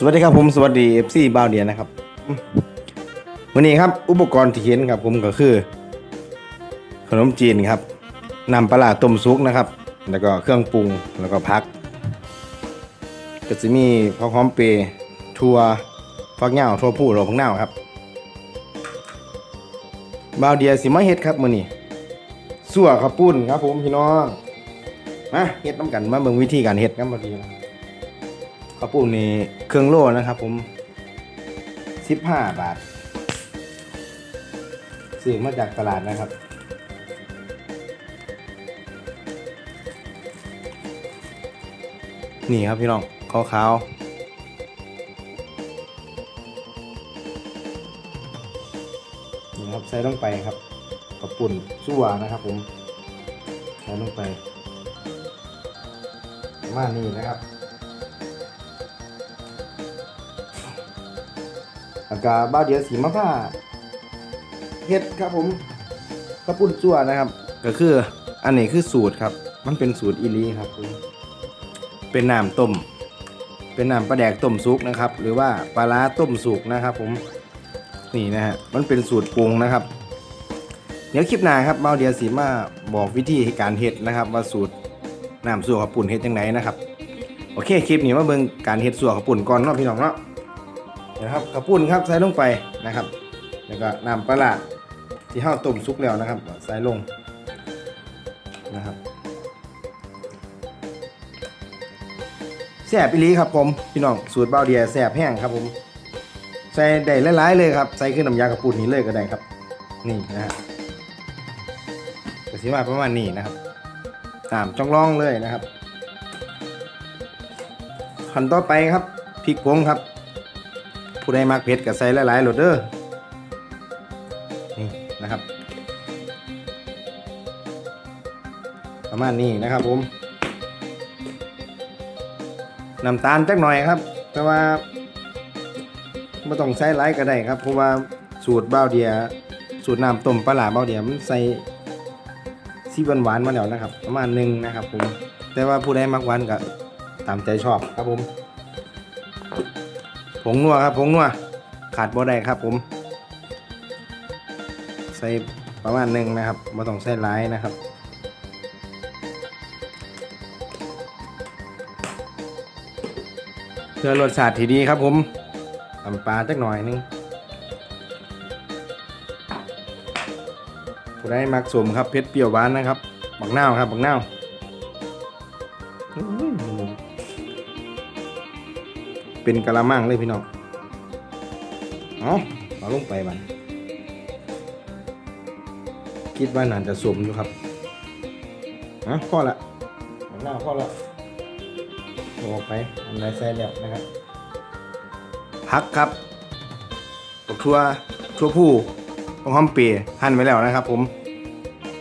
สวัสดีครับผมสวัสดี FC บาวเดียนะครับวันนี้ครับอุปกรณ์ที่เห็นครับผมก็คือ ขนมจีนครับนำปลาต้มซุกนะครับ แล้วก็เครื่องปรุงแล้วก็พักก็จะมีข้าวหอมเปรย์ถั่วฟักเหย้าถั่วผู้โรพังเน่าครับบาวเดียสิมาเฮ็ดครับมื้อนี้สั่วข้าวปุ้นครับ ผมพี่น้องมาเฮ็ดน้ำกันมาเบิ่งวิธีการเฮ็ดกันบาวเดีย นะครับข้าวปุ้นนี่เครื่องโล่นะครับผมสิบห้าบาทซื้อมาจากตลาดนะครับ นี่ครับพี่น้องขาวขาวนี่ครับใส่ลงไปครับข้าวปุ้นชั่วนะครับผมใส่ลงไปประมาณนี้นะครับ แล้วก็บ้าเดียวสีมะพร้าวเฮ็ดครับผมกระปุ่นจั่วนะครับ ก็คืออันนี้คือสูตรครับ มันเป็นสูตรอีลีครับผมเป็นน้ำต้ม เป็นน้ำปลาแดกต้มสุกนะครับ หรือว่าปลาร้าต้มสุกนะครับ ผมนี่นะฮะมันเป็นสูตรปรุงนะครับ เดี๋ยวคลิปหน้าครับบ้าเดียสีมาบอกวิธีการเฮ็ดนะครับ ว่าสูตรน้ำสัวขปุ่นเฮ็ดยังไงนะครับ โอเคคลิปนี้มาเบิ่งการเฮ็ดสัวขปุ่นก่อนเนาะพี่น้องเนาะ นะครับกระปุ้นครับใส่ลงไปนะครับ แล้วก็น้ำปลาที่ห้าต้มซุกแล้วนะครับ ใส่ลงนะครับแซ่บอีลีครับผมพี่น้องสูตรเบาเดียแซ่บแห้งครับผม ใส่ได้หลายๆเลยครับ ใส่ขึ้นน้ำยากระปุ้นนี้เลยก็ได้ครับ นี่นะฮะกระสีมาประมาณนี้นะครับตามจ้องร่องเลยนะครับขั้นต่อไปครับพริกผงครับ ผู้ใดมักเผ็ดก็ใส่หลายๆโหลดเด้อนี่นะครับ ประมาณนี้นะครับผมน้ำตาลจักหน่อยครับ แต่ว่าไม่ต้องใส่หลายก็ได้ครับ เพราะว่าสูตรเบ้าเดีย สูตรน้ำต้มปลาหลาบ้าเดียมันใส่ซีหวานๆมาแล้วนะครับ ประมาณหนึ่งนะครับผมแต่ว่าผู้ใดมักหวานก็ตามใจชอบครับผม ผงนัวครับผงนัวขาดบ่ได้ครับผม ใส่ประมาณหนึ่งนะครับไม่ต้องใส่หลายนะครับเพื่อรสชาติที่ดีครับผมตำปลาจักหน่อยนึงผู้ใดมักสมครับเผ็ดเปรี้ยวหวานนะครับ บักนาวครับ บักนาว เป็นกะละมังเลยพี่น้องเอาเอาลงไปบันคิดว่าน่าจะสมอยู่ครับฮะพอละเอาหน้าพอละเอาออกไปอันใดใส่แล้วนะครับพักครับตกทั่วทั่วผู้ต้องหอมเปียหั่นไว้แล้วนะครับ ผม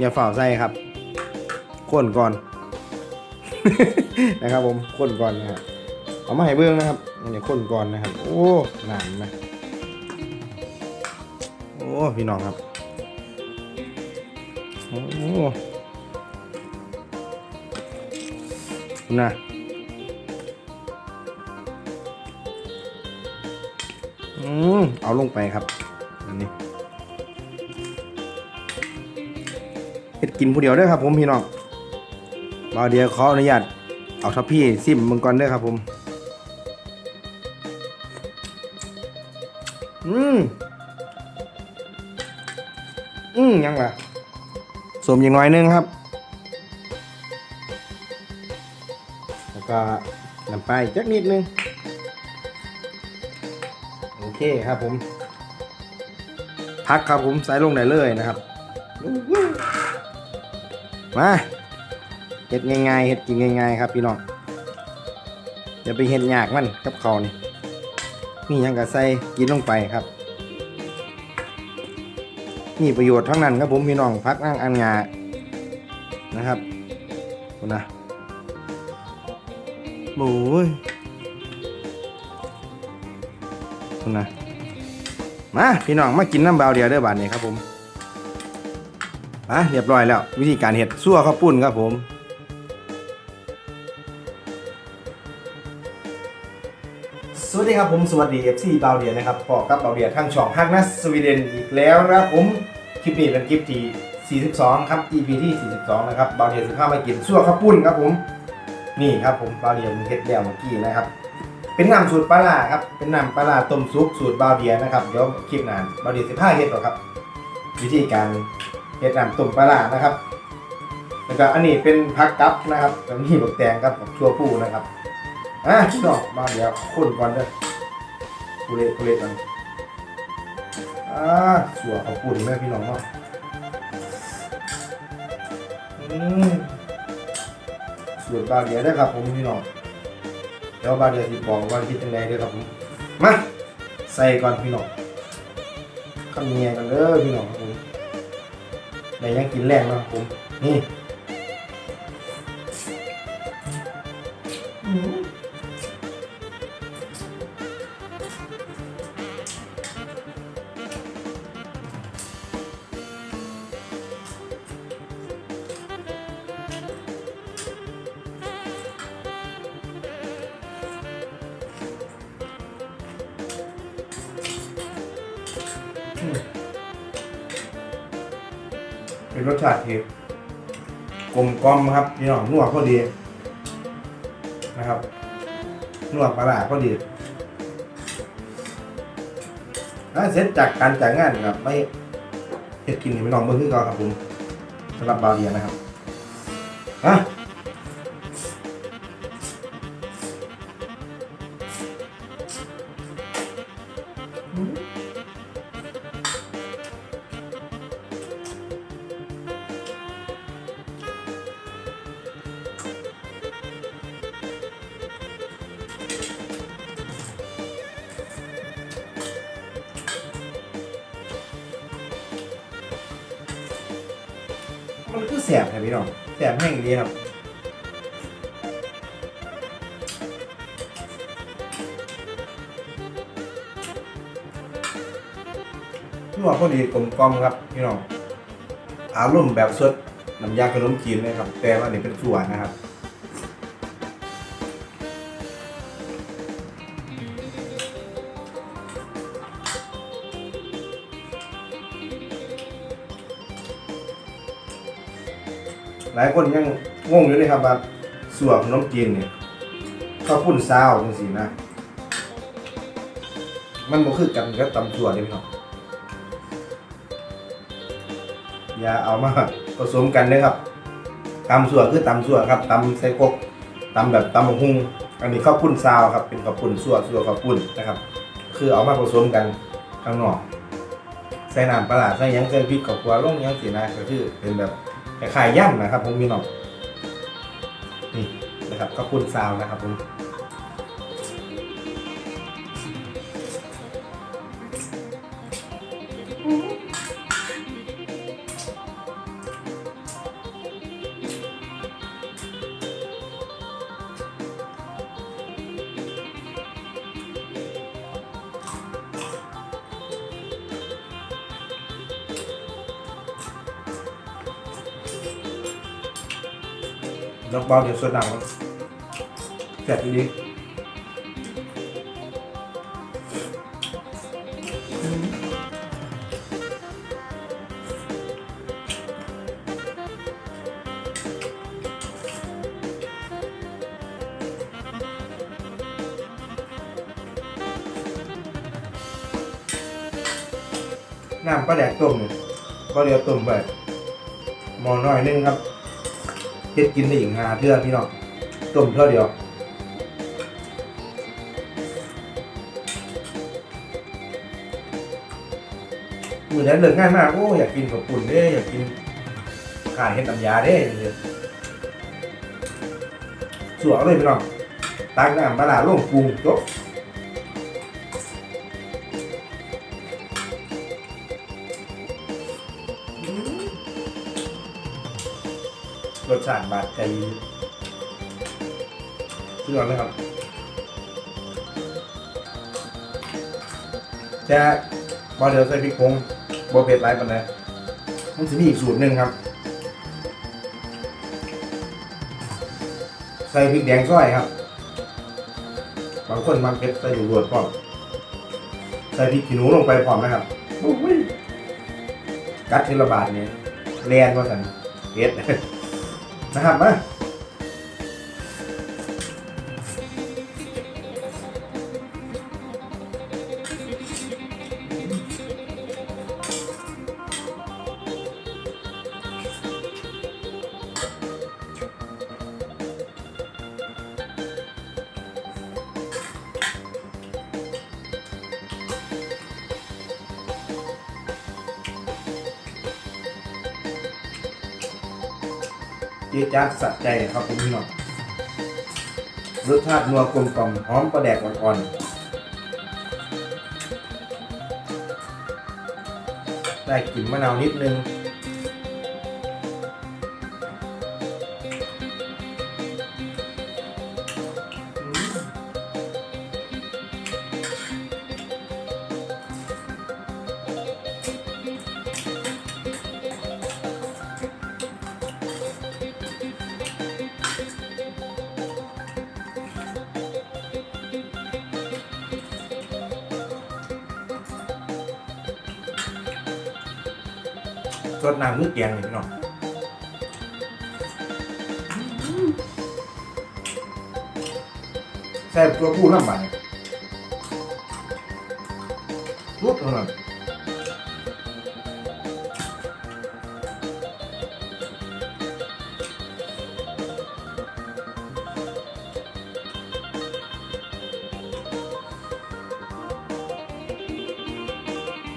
อย่าฝ่าใส่ครับข้นก่อน นะครับผมข้นก่อนนะครับ เอามาให้เบื้องนะครับอันนี้ข้นก่อนนะครับ โอ้หนานไหมโอ้พี่น้องครับโอ้นะอืมเอาลงไปครับอันนี้เฮ็ดกินผู้เดียวด้อครับผมพี่น้องบาเดียวขออนุญาตเอาทัพพี่ซิมมึงก่อนด้อครับผม อืมยังล่ะสมอย่างน้อยหนึงครับ แล้วก็น้ำปจักนิดนึง โอเคครับผม พักครับผมใส่ลงได้เลยนะครับ มาเห็ดง่ายๆเห็ดกินง่ายๆครับพี่น้องอย่าไปเห็ดยากมันกับเขานี่นี่ยังกะใส่กินลงไปครับ มีประโยชน์ทั้งนั้นครับผมพี่น้องพักนั่งอันงานะครับคุนะโอ้ยคุนะมาพี่น้องมากินน้ำเบาเดียวเด้อบาทนี้ครับผมอะเรียบร้อยแล้ว วิธีการเห็ดซั่วข้าวปุ้นครับผมสวัสดีครับผมสวัสดี FC บาเดียนะครับพอกับเบาเดียทางช่องฮักนัสสวีเดนอีกแล้วนะครับผม คลิปนี้เป็นคลิปที่ 42 ครับ EP ที่ 42 นะครับบาวเดียสิพามากินซั่วข้าวปุ้นครับผม นี่ครับผมบาวเดียมันเฮ็ดแล้วเมื่อกี้นะครับ เป็นน้ำสูตรปลาร้าครับ เป็นน้ำปลาร้าต้มซุปสูตรบาวเดียนะครับ เดี๋ยวคลิปหน้าบาวเดียสิพาเฮ็ดหรอครับ วิธีการเฮ็ดน้ำต้มปลาร้านะครับ แล้วก็อันนี้เป็นผักกับนะครับแล้วนี่บักแตงครับกับชั่วผู้นะครับ อะพี่น้องมาเดียคนก่อนเด้อกูเล่กูเล่กัน อ่าสัวเขาปุ่นแม่พี่น้องเนาะอืมสูตรบาเดียได้อครับผมพี่น้องเดี๋ยวบาเดียสิบอกว่าคิดยังไงเด้อครับผมมาใส่ก่อนพี่น้องข้าเหนียกันเด้อพี่น้องครับผมในยังกินแรงนะผมนี่ เป็นรสชาติที่กลมกล่อมครับพี่น้องนัวพอดีนะครับนัวปลาร้าพอดีถ้าเสร็จจากการจ่ายงานครับไม่เห็ดกินนี่ไม่น้องเบิ่งขึ้นก่อนครับผมสำหรับบาเดียนะครับฮะี้ครับ นัวพอดีกลมกล่อมครับพี่น้องอารมณ์แบบสดน้ำยาขนมจีนเลยครับ แต่ว่าอันนี่เป็นส่วนนะครับ ลายคนยังงงอยู่เลยครับว่าส่วนขนมจีนเนี่ยข้าวปุ้นซาวจังซี่นะ มันบ่คือกันกับตำส่วนนี่พี่น้องอย่าเอามาผสมกันเลยครับตำส่วนคือตำส่วนครับตำใส่กกตำแบบตำบักหุ่งอันนี้ข้าวปุ้นซาวครับ เป็นข้าวปุ้นส่วนส่วนข้าวปุ้นนะครับ คือเอามาผสมกันข้างนอกใส่น้ำปลาร้าใส่ยังใส่พริกกับกัวลงยังสีนะก็คือเป็นแบบ คล้ายๆย่ำนะครับผมมีหน่องนี่นะครับก็คุณซาวนะครับผมอืม บาเดี๋ยวส่วนหนังมันแสบดีน้ำปลาแดกต้มเนี่ยปลาเดียวต้มไปหมอน้อยนึงครับ ฮ็ดกินได้อีกหาเทื่อพี่น้องต้มเท่าเดียวมือนั้นเลิกงานมากโอ้อยากกินกับปุ่นเด้อยากกินขายเฮ็ดน้ำยาเด้เลยสวยเลยพี่น้องตักน้ำปลาร้าลงปรุงจบ รสชาติบาดใจสุดยอดเลยครับ จะบอเดียวใส่พริกผงบอเผ็ดไรปันเลยมันจะมีอีกสูตรหนึ่งครับ ใส่พริกแดงซอยครับ บางคนบางเผ็ดใส่ดูรวดพร้อมใส่พริกขี้หนูลงไปพร้อมนะครับกัดเทละบาทเนี่ยแลนว่าสันเผ็ด นะครับมา จี๊ยจัดสะใจครับผมพี่น้องรสชาตินัวกลมกล่อมหอมประแดกอ่อนๆได้กลิ่นมะนาวนิดนึง สดน้ำมือแกงเลยพี่น้องแซ่บตัวผู้น้ำมันรุดเท่านั้น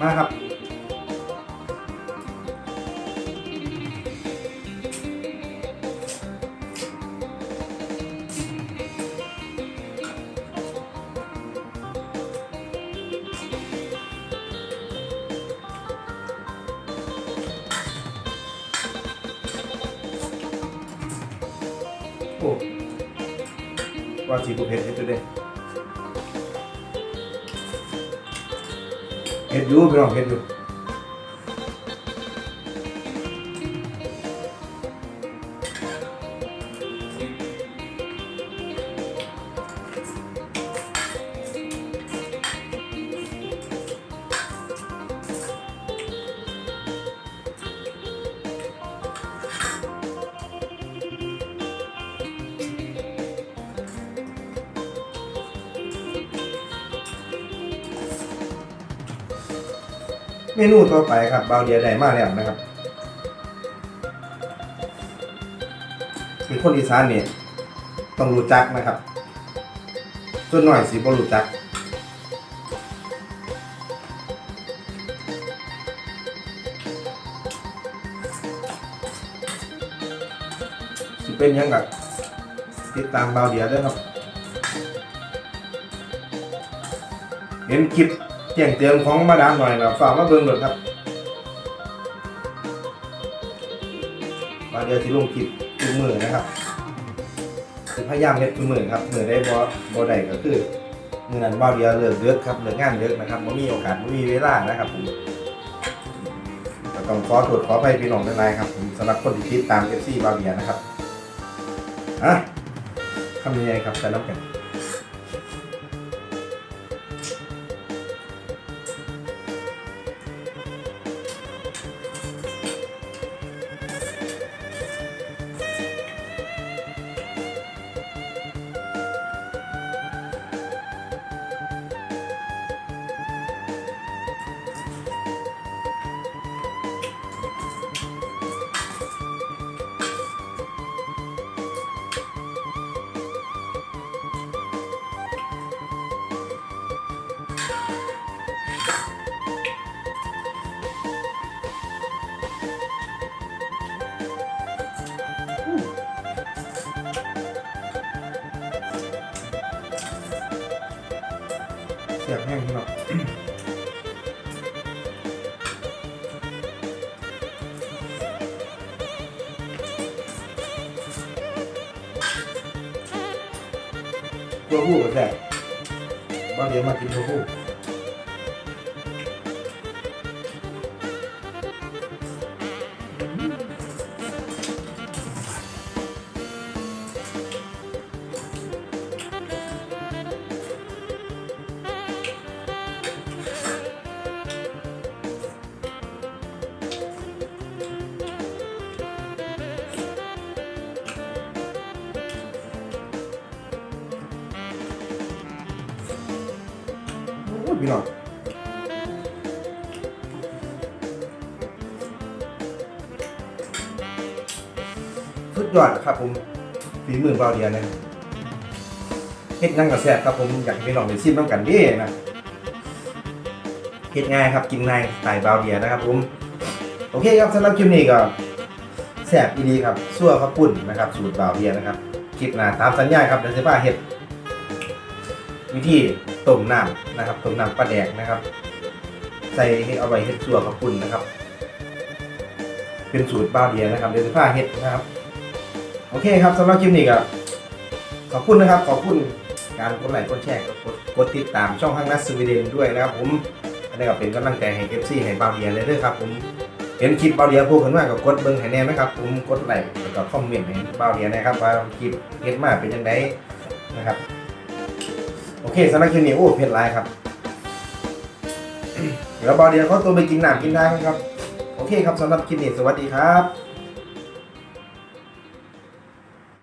มาครับ ว่าจีบุเผ็ดเน้องเฮ็ดอยู่เมนูต่อไปครับเบาเดียได้มาแล้วนะครับคือคนอีสานเนี่ยต้องรู้จักนะครับส่วนหน่อยสิบ่รู้จักสิเป็นยังกับติดตามเบาเดียด้วยครับ เห็นคลิป แจ้งเตือนของมาดามหน่อยนะฝากมาเบิ่งหน่อยครับมาเดียวที่ลงคลิปทุกมือนะครับพยายามเฮ็ดทุกมือครับมือได้บ่บ่ได้ก็คือมือนั้นบ่เดียวเลิกเยอะครับเลิกงานเยอะนะครับบ่มีโอกาสบ่มีเวลานะครับผมต้องขอโทษขออภัยพี่น้องทั้งหลายครับผมสำหรับคนที่ติดตาม FC บาเบียนะครับอะทำยังไงครับจะรับกัน เสียบแห้งพี่น้องตัวผู้ก็แซ่บบ้านเดียวมากินตัวผู้ พี่น้องสุดยอดครับผมฝีมือเบาเดียนะเฮ็ดนั่งกับแซ่บครับผมอยากให้พี่น้องไปชิมน้ำกันดินะเฮ็ดง่ายครับกินง่ายสไตล์เบาเดียนะครับผมโอเคครับสำหรับคลิปนี้ก็แซ่บอีดีครับซั่วข้าวปุ้นนะครับ สูตรเบาเดียนะครับคลิปหน้าตามสัญญาครับเดี๋ยวจะพาเฮ็ดวิธี ต้มน้ำนะครับต้มน้ำปลาแดกนะครับ ใส่ให้เอาไว้เฮ็ดสัวกับปุ่นนะครับ เป็นสูตรบ้าเดียนะครับเดี๋ยวจะพาเฮ็ดนะครับ โอเคครับสำหรับคลิปนี้ก็ขอบคุณนะครับ ขอบคุณการกดไลค์กดแชร์กดกดติดตามช่องข้างนัดสวีเดนด้วยนะครับ ผมอันนี้ก็เป็นกำลังใจให้เอฟซีให้บ้าเดียเลยด้วยครับ ผมเห็นคลิปบ้าเดียพูดขึ้นมาก็กดเบิ้งให้แน่นะครับผมกดไลค์แล้วก็คอมเมนต์ให้บ้าเดียนะครับว่าคลิปเฮ็ดมาเป็นยังไงนะครับ เคสำหรับคลิปนี้โอ้เผ็ดร้ายครับเดี๋ยวบอเดียวเขาตัวไปกินหนามกินได้ครับ โอเคครับสำหรับคลิปนี้สวัสดีครับ